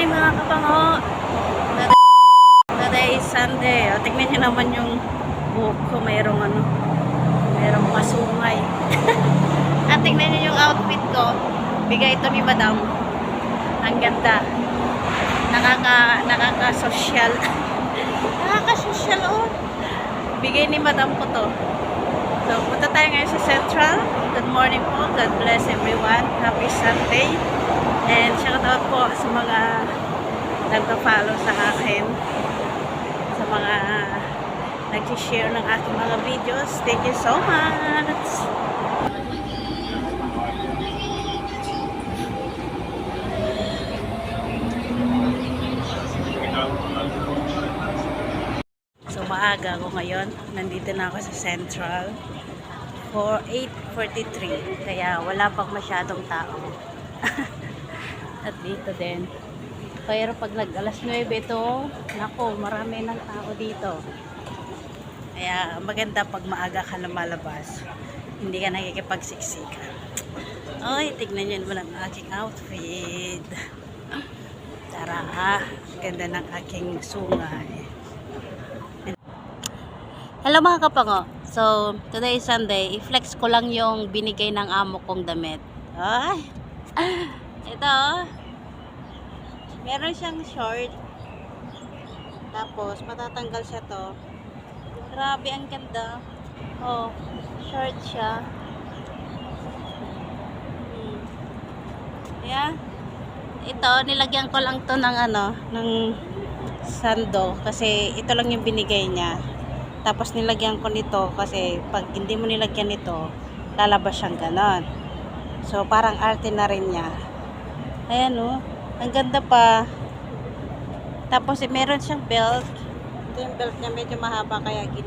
morning mga kapango. Today is Sunday. O, tignan niyo naman yung buhok ko. Mayroong ano, mayroong masungay. At tignan niyo yung outfit ko. Bigay ito ni Madam. Ang ganda. Nakaka, nakaka-social. nakaka-social, oh. Bigay ni Madam ko to. So, punta tayo ngayon sa Central. Good morning po. God bless everyone. Happy Sunday. And shout out po sa mga nagpa-follow sa akin. Sa mga nag-share ng aking mga videos. Thank you so much. So maaga ako ngayon. Nandito na ako sa Central. For 8.43. Kaya wala pang masyadong tao. At dito din. Pero pag nag alas 9 ito, nako, marami ng tao dito. Kaya maganda pag maaga ka lumalabas. Hindi ka nakikipagsiksika. Ay, tignan nyo naman ang aking outfit. Tara, ah, ganda ng aking sungay. Hello mga kapango. So, today is Sunday. I-flex ko lang yung binigay ng amo kong damit. Ay! Ito. Meron siyang short. Tapos, matatanggal siya to. Grabe, ang ganda. Oh, short siya. Hmm. Yeah. Ito, nilagyan ko lang to ng ano, ng sando. Kasi ito lang yung binigay niya. Tapos nilagyan ko nito kasi pag hindi mo nilagyan nito, lalabas siyang ganon. So parang arte na rin niya. Ayan o. Ang ganda pa. Tapos eh, meron siyang belt. Ito yung belt niya medyo mahaba kaya gin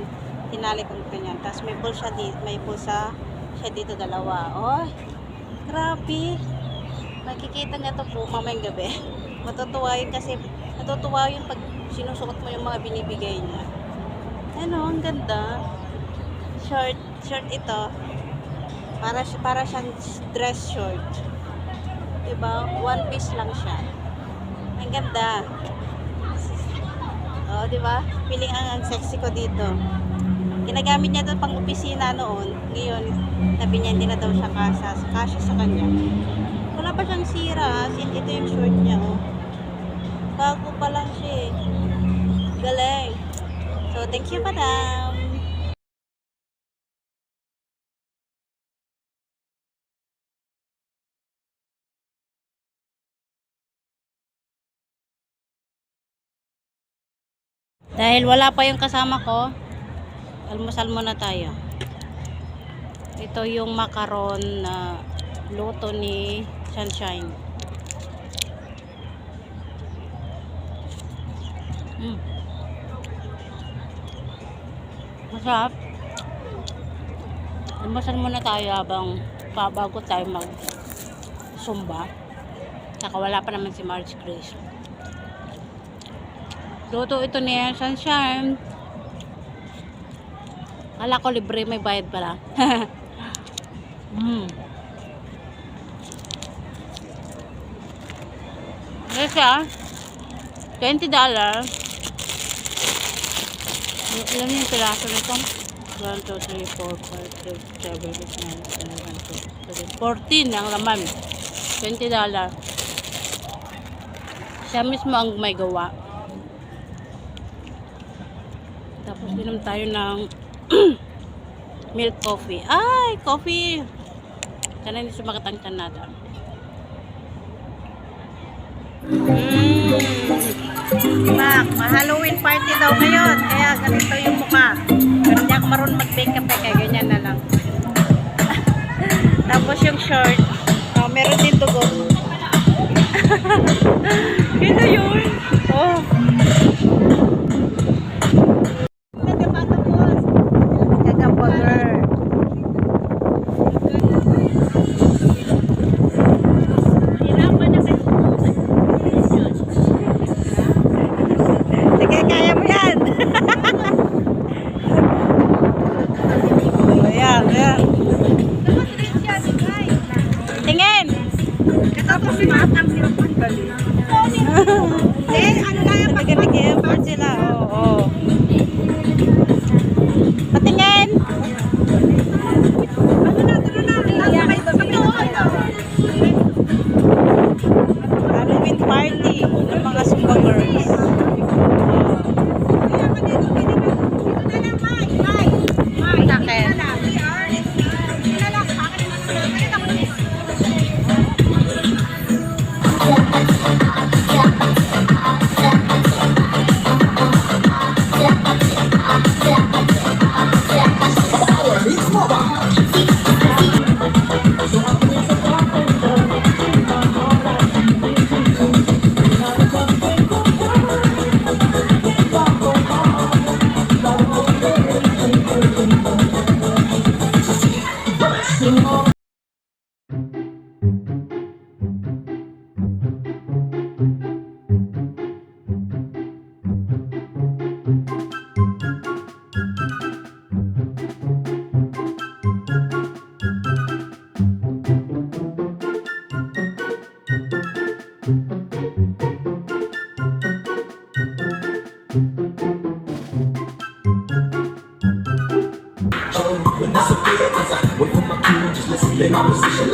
tinali kong ganyan. Tapos may bulsa dito, may bulsa siya dito dalawa. Oh, grabe. Makikita nga to po mamayang gabi. Matutuwa yun kasi natutuwa yun pag sinusuot mo yung mga binibigay niya. Ano, ang ganda. Short, short ito. Para para siyang dress short. 'Di ba? One piece lang siya. Ang ganda. Oh, 'di ba? Feeling ang, ang sexy ko dito. Ginagamit niya ito pang opisina noon. Ngayon, sabi niya hindi na daw siya kasa, kasya sa kanya. Wala pa siyang sira. Ito yung short niya, oh. Bago pa lang siya, eh. Thank you, madam. Dahil wala pa yung kasama ko, almusal muna tayo. Ito yung macaron na luto ni Sunshine. Mm. Masarap. Almusal muna tayo habang bago tayo mag sumba. Saka wala pa naman si Marge Grace. Luto ito ni Sunshine. Kala ko libre may bayad pala. mm. Ano siya? $20 dollars. Ilan yung piraso nito? 1, 2, 3, 4, 5, 6, 7, 8, 9, 10, 11, 12, 13 ang laman. $20 dollars. Siya mismo ang may gawa. Tapos inom tayo ng milk coffee. Ay, coffee! Sana hindi sumakit ang tiyan natin. Mm. Bak, ma-Halloween party daw ngayon. Kaya ganito yung mukha. Pero hindi ako marunong mag-makeup eh. Kaya ganyan na lang. Tapos yung short. Oh, meron din dugo. Ito yun. Oh.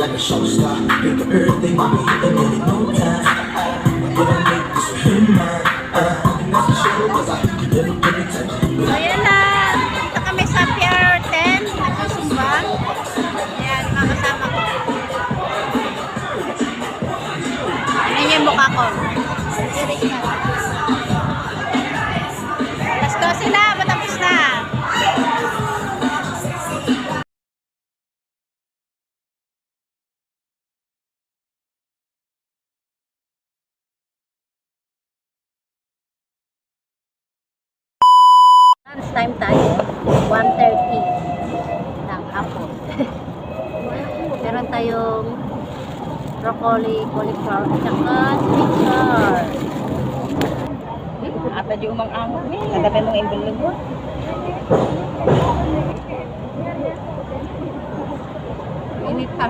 So, Lunch time tayo. 1.30 ng hapon. Meron tayong broccoli, cauliflower, tsaka sweet char. Apa di umang amo ni? Kadabi mong imbulog mo. Init pa.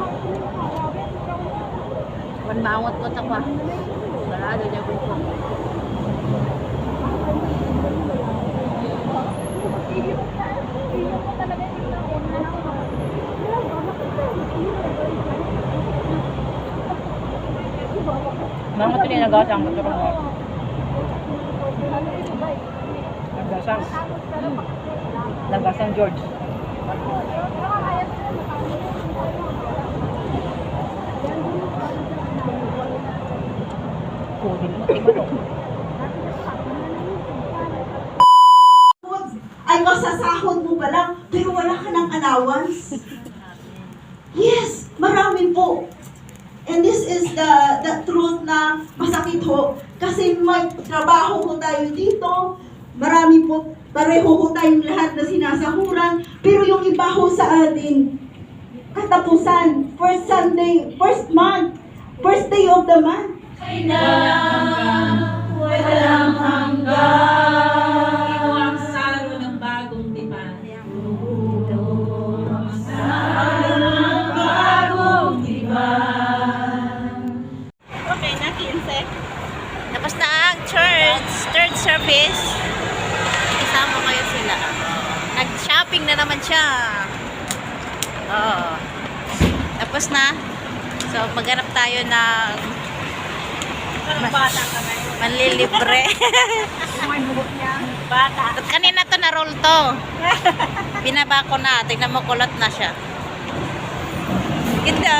Wan maangot ko ta pa. Sarado niya ko po. Mga ito ni nagasang ko ko. Nagasang. Nagasang George. Kudin mo, tingnan mo. ay masasahod mo pa lang, pero wala ka ng allowance. Yes, marami po. And this is the the truth na masakit ho. Kasi may trabaho ko tayo dito, marami po, pareho ho tayong lahat na sinasahuran, pero yung iba ho sa atin, katapusan, first Sunday, first month, first day of the month. Ito tayo ngayon. manlilibre. Bata. At kanina to na-roll to. Binaba ko na. Tingnan mo, kulot na siya. Ganda.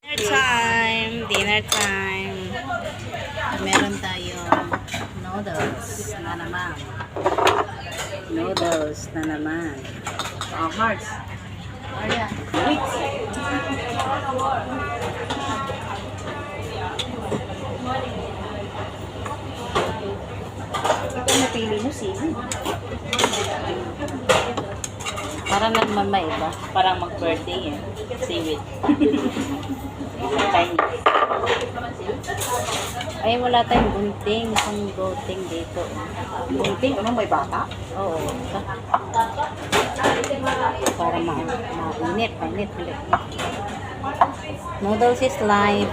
Dinner time. Dinner time. Meron tayong noodles na naman. Noodles na naman. Oh, Mars. Ayan. Ito napili mo, sili. Parang naman maiba. Parang mag-birthday eh. Seaweed. Chinese. Ay, wala tayong gunting. Pang gunting dito. Bunting, ano may bata? Oo. Para ma mainit, mainit ulit. Noodles is life.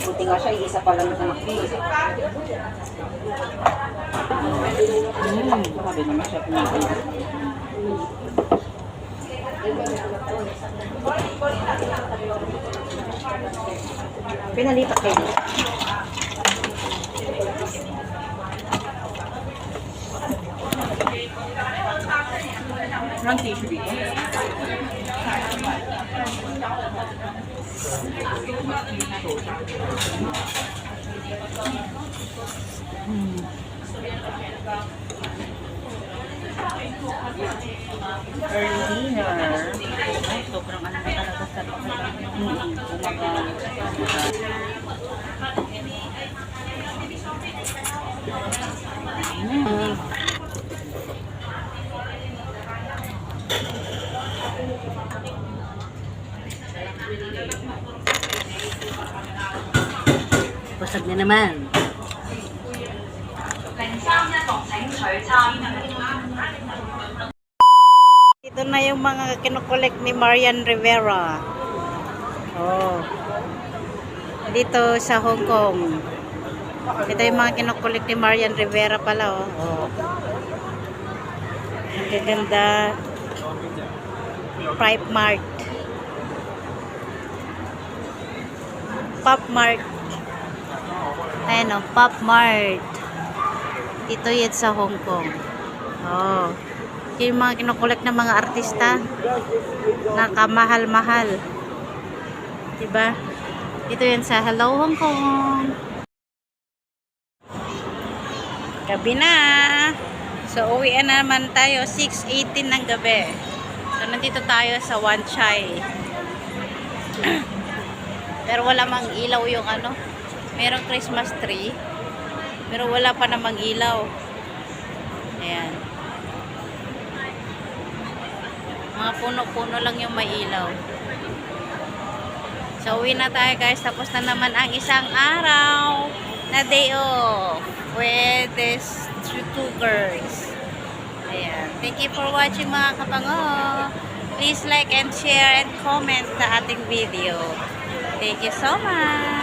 Buti nga siya, isa pa lang na anak ko. Mm. Sabi naman siya pinagay. Pinalipat kayo. Ang tissue dito. Early dinner. Ay, sobrang ano na talaga sa Mm-hmm. Mm. Busog na naman. Ito na yung mga kinukolek ni Marian Rivera. Oh. Dito sa Hong Kong. Ito yung mga kinukulik ni Marian Rivera pala, oh. oh. Ang gaganda. Pipe Mart. Pop Mart. Ayan, oh. Pop Mart. Dito yan sa Hong Kong. Oh. Yung mga kinukulik ng mga artista. Nakamahal-mahal. Diba? Dito yan sa Hello Hong Kong. Gabi na. So, uwi na naman tayo. 6.18 ng gabi. So, nandito tayo sa Wan Chai. Pero wala mang ilaw yung ano. Merong Christmas tree. Pero wala pa namang ilaw. Ayan. Mga puno-puno lang yung may ilaw. So, uwi na tayo guys. Tapos na naman ang isang araw na day off with these two girls. Ayan. Thank you for watching mga kapango. Please like and share and comment sa ating video. Thank you so much.